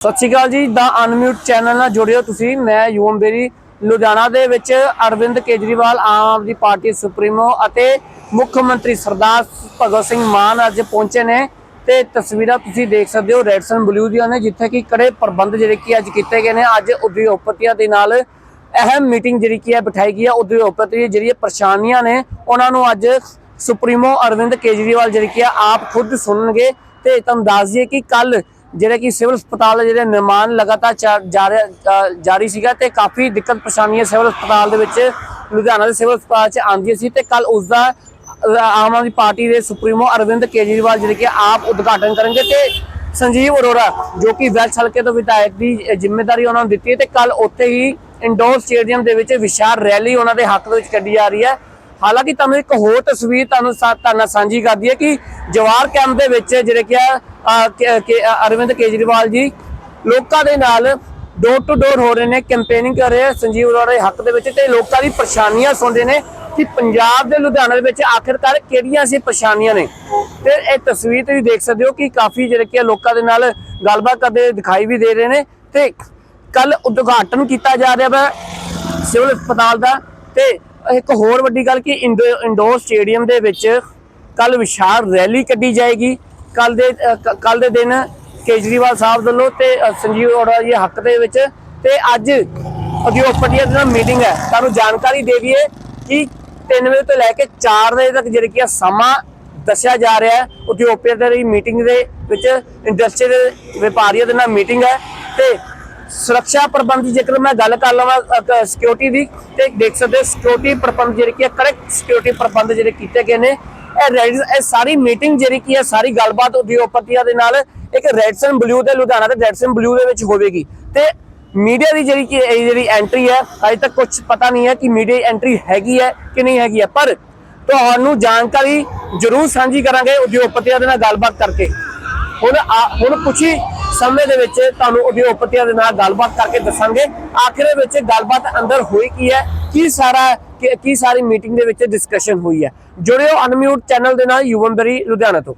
ਸਤਿ ਸ਼੍ਰੀ ਅਕਾਲ ਜੀ, ਦਾ unmute channel ਨਾਲ ਜੁੜਿਓ ਤੁਸੀਂ। ਮੈਂ ਯੂਮ ਬੇਰੀ, ਲੁਧਿਆਣਾ ਦੇ ਵਿੱਚ ਅਰਵਿੰਦ ਕੇਜਰੀਵਾਲ, ਆਮ ਆਦਮੀ ਪਾਰਟੀ ਸੁਪਰੀਮੋ ਅਤੇ ਮੁੱਖ ਮੰਤਰੀ ਸਰਦਾਰ ਭਗਤ ਸਿੰਘ ਮਾਨ ਅੱਜ ਪਹੁੰਚੇ ਨੇ। ਤੇ ਤਸਵੀਰਾਂ ਤੁਸੀਂ ਦੇਖ ਸਕਦੇ ਹੋ ਰੈਡਸਨ ਬਲੂ ਦੀਆਂ ਨੇ, ਜਿੱਥੇ ਕਿ ਕੜੇ ਪ੍ਰਬੰਧ ਜਿਹੜੇ ਕਿ ਅੱਜ ਕੀਤੇ ਗਏ ਨੇ। ਅੱਜ ਉਦਯੋਗਪਤੀਆਂ ਦੇ ਨਾਲ ਅਹਿਮ ਮੀਟਿੰਗ ਜਿਹੜੀ ਕੀ ਹੈ, ਬਿਠਾਈ ਗਈ ਹੈ। ਉਦਯੋਗਪਤੀ ਜਿਹੜੀਆਂ ਪਰੇਸ਼ਾਨੀਆਂ ਨੇ, ਉਹਨਾਂ ਨੂੰ ਅੱਜ ਸੁਪਰੀਮੋ ਅਰਵਿੰਦ ਕੇਜਰੀਵਾਲ ਜਿਹੜੀ ਕੀ ਆਪ ਖੁਦ ਸੁਣਨਗੇ। ਤੇ ਤੁਹਾਨੂੰ ਦੱਸ ਦਈਏ ਕਿ ਕੱਲ ਜਿਹੜੇ ਕਿ ਸਿਵਲ ਹਸਪਤਾਲ ਦਾ ਜਿਹੜੇ ਨਿਰਮਾਣ ਲਗਾਤਾਰ ਚਾ- ਜਾਰੀ ਅ, ਜਾਰੀ ਸੀਗਾ ਤੇ ਕਾਫੀ ਦਿੱਕਤ ਪਰੇਸ਼ਾਨੀਆਂ ਸਿਵਲ ਹਸਪਤਾਲ ਦੇ ਵਿੱਚ। ਲੁਧਿਆਣਾ ਦੇ ਸਿਵਲ ਹਸਪਤਾਲ 'ਚ ਆਉਂਦੀਆਂ ਸੀ ਤੇ ਕੱਲ ਉਸ ਦਾ ਆਮ ਆਦਮੀ ਪਾਰਟੀ ਦੇ ਸੁਪਰੀਮੋ ਅਰਵਿੰਦ ਕੇਜਰੀਵਾਲ ਜਿਹੜੇ ਕਿ ਆਪ ਉਦਘਾਟਨ ਕਰਨਗੇ ਤੇ ਸੰਜੀਵ ਅਰੋੜਾ ਜੋ ਕਿ ਵੈਲਸ ਹਲਕੇ ਤੋਂ ਵਿਧਾਇਕ ਦੀ ਜ਼ਿੰਮੇਵਾਰੀ ਉਹਨਾਂ ਨੂੰ ਦਿੱਤੀ ਹੈ ਤੇ ਕੱਲ ਉੱਥੇ ਹੀ ਇੰਡੋਰ ਸਟੇਡੀਅਮ ਦੇ ਵਿੱਚ ਵਿਸ਼ਾਲ ਰੈਲੀ ਉਹਨਾਂ ਦੇ ਹੱਕ ਦੇ ਵਿੱਚ ਕੱਢੀ ਜਾ ਰਹੀ ਹੈ। ਹਾਲਾਂਕਿ ਤੁਹਾਨੂੰ ਇੱਕ ਹੋਰ ਤਸਵੀਰ ਤੁਹਾਨੂੰ ਸਾ- ਤੁਹਾਡੇ ਨਾਲ ਸਾਂਝੀ ਕਰਦੀ ਹੈ ਕਿ ਜਵਾਰ ਕੈਂਪ ਦੇ ਵਿੱਚ ਜਿਹੜੇ ਕਿ ਆ, ਕੇ- ਅਰਵਿੰਦ ਕੇਜਰੀਵਾਲ ਜੀ ਲੋਕਾਂ ਦੇ ਨਾਲ ਡੋਰ ਟੂ ਡੋਰ ਹੋ ਰਹੇ ਨੇ ਕੈਂਪੇਨਿੰਗ ਕਰ ਰਹੇ ਸੰਜੀਵ ਅਰੋੜਾ ਦੇ ਹੱਕ ਦੇ ਵਿੱਚ ਤੇ ਲੋਕਾਂ ਦੀ ਪਰੇਸ਼ਾਨੀਆਂ ਸੁਣ ਰਹੇ ਨੇ ਕਿ ਪੰਜਾਬ ਦੇ ਲੁਧਿਆਣਾ ਦੇ ਵਿੱਚ ਆਖਿਰਕਾਰ ਕਿਹੜੀਆਂ ਸੀ ਪਰੇਸ਼ਾਨੀਆਂ ਨੇ? ਤੇ ਇਹ ਤਸਵੀਰ ਤੁਸੀਂ ਦੇਖ ਸਕਦੇ ਹੋ ਕਿ ਕਾਫੀ ਜਿਹੜੇ ਕਿ ਆ ਲੋਕਾਂ ਦੇ ਨਾਲ ਗੱਲਬਾਤ ਕਰਦੇ ਦਿਖਾਈ ਵੀ ਦੇ ਰਹੇ ਨੇ ਤੇ ਕੱਲ ਉਦਘਾਟਨ ਕੀਤਾ ਜਾ ਰਿਹਾ ਵਾ ਸਿਵਲ ਹਸਪਤਾਲ ਦਾ ਤੇ ਇੱਕ ਹੋਰ ਵੱਡੀ ਗੱਲ ਕਿ ਇੰਡੋ- ਇੰਡੋਰ ਸਟੇਡੀਅਮ ਦੇ ਵਿੱਚ ਕੱਲ ਵਿਸ਼ਾਲ ਰੈਲੀ ਕੱਢੀ ਜਾਏਗੀ। ਕੱਲ ਦੇ ਕੱਲ ਦੇ ਦਿਨ ਕੇਜਰੀਵਾਲ ਸਾਹਿਬ ਵੱਲੋਂ ਤੇ ਸੰਜੀਵ ਅਰੋੜਾ ਜੀ ਹੱਕ ਦੇ ਵਿੱਚ ਤੇ ਅੱਜ ਉਦਯੋਗਪਤੀਆਂ ਦੇ ਨਾਲ ਮੀਟਿੰਗ ਹੈ। ਤੁਹਾਨੂੰ ਜਾਣਕਾਰੀ ਦੇ ਦਈਏ ਕਿ 3 ਵਜੇ ਤੋਂ ਲੈ ਕੇ 4 ਵਜੇ ਤੱਕ ਜਿਹੜੀ ਕਿ ਆ ਸਮਾਂ ਦੱਸਿਆ ਜਾ ਰਿਹਾ ਹੈ। ਉਦਯੋਗਪਤੀਆਂ ਦੀ ਮੀਟਿੰਗ ਦੇ ਵਿੱਚ ਇੰਡਸਟਰੀ ਦੇ ਵਪਾਰੀਆਂ ਦੇ ਨਾਲ ਮੀਟਿੰਗ ਹੈ ਤੇ ਸੁਰੱਖਿਆ ਪ੍ਰਬੰਧ ਦੀ ਜੇਕਰ ਮੈਂ ਗੱਲ ਕਰ ਲਵਾਂ ਸਿਕਿਉਰਿਟੀ ਦੀ, ਤੇ ਦੇਖ ਸਕਦੇ ਹੋ ਸਿਕਿਉਰਿਟੀ ਪ੍ਰਬੰਧ ਜਿਹੜੇ ਕਿ ਕਰੈਕਟ ਸਿਕਿਉਰਿਟੀ ਪ੍ਰਬੰਧ ਜਿਹੜੇ ਕੀਤੇ ਗਏ ਨੇ। ਇਹ ਰੈਡ ਇਹ ਸਾਰੀ ਮੀਟਿੰਗ ਜਿਹੜੀ ਕੀ ਹੈ ਸਾਰੀ ਗੱਲਬਾਤ ਉਦਯੋਗਪਤੀਆਂ ਦੇ ਨਾਲ ਇੱਕ ਰੈਡਸਨ ਬਲੂ ਦੇ ਲੁਧਿਆਣਾ ਤੇ ਰੈਡਸਨ ਬਲੂ ਦੇ ਵਿੱਚ ਹੋਵੇਗੀ। ਤੇ ਮੀਡੀਆ ਦੀ ਜਿਹੜੀ ਕਿ ਇਹ ਜਿਹੜੀ ਐਂਟਰੀ ਹੈ ਅਜੇ ਤੱਕ ਕੁਝ ਪਤਾ ਨਹੀਂ ਹੈ ਕਿ ਮੀਡੀਆ ਐਂਟਰੀ ਹੈਗੀ ਹੈ ਕਿ ਨਹੀਂ ਹੈਗੀ ਹੈ, ਪਰ ਤੁਹਾਨੂੰ ਜਾਣਕਾਰੀ ਜ਼ਰੂਰ ਸਾਂਝੀ ਕਰਾਂਗੇ ਉਦਯੋਗਪਤੀਆਂ ਦੇ ਨਾਲ ਗੱਲਬਾਤ ਕਰਕੇ। ਹੁਣ ਆ- ਹੁਣ ਕੁਝ ਹੀ ਸਮੇਂ ਦੇ ਵਿੱਚ ਤੁਹਾਨੂੰ ਉਦਯੋਗਪਤੀਆਂ ਦੇ ਨਾਲ ਗੱਲਬਾਤ ਕਰਕੇ ਦੱਸਾਂਗੇ। ਆਖਿਰ ਵਿੱਚ ਗੱਲਬਾਤ ਅੰਦਰ ਹੋਈ ਕੀ ਹੈ? ਕੀ ਸਾਰਾ ਕੀ ਸਾਰੀ ਮੀਟਿੰਗ ਦੇ ਵਿੱਚ ਡਿਸਕਸ਼ਨ ਹੋਈ ਹੈ? ਜੁੜਿਓ ਅਨਮਿਊਟ ਚੈਨਲ ਦੇ ਨਾਲ, ਯੂਵਨਬਰੀ ਲੁਧਿਆਣਾ ਤੋਂ।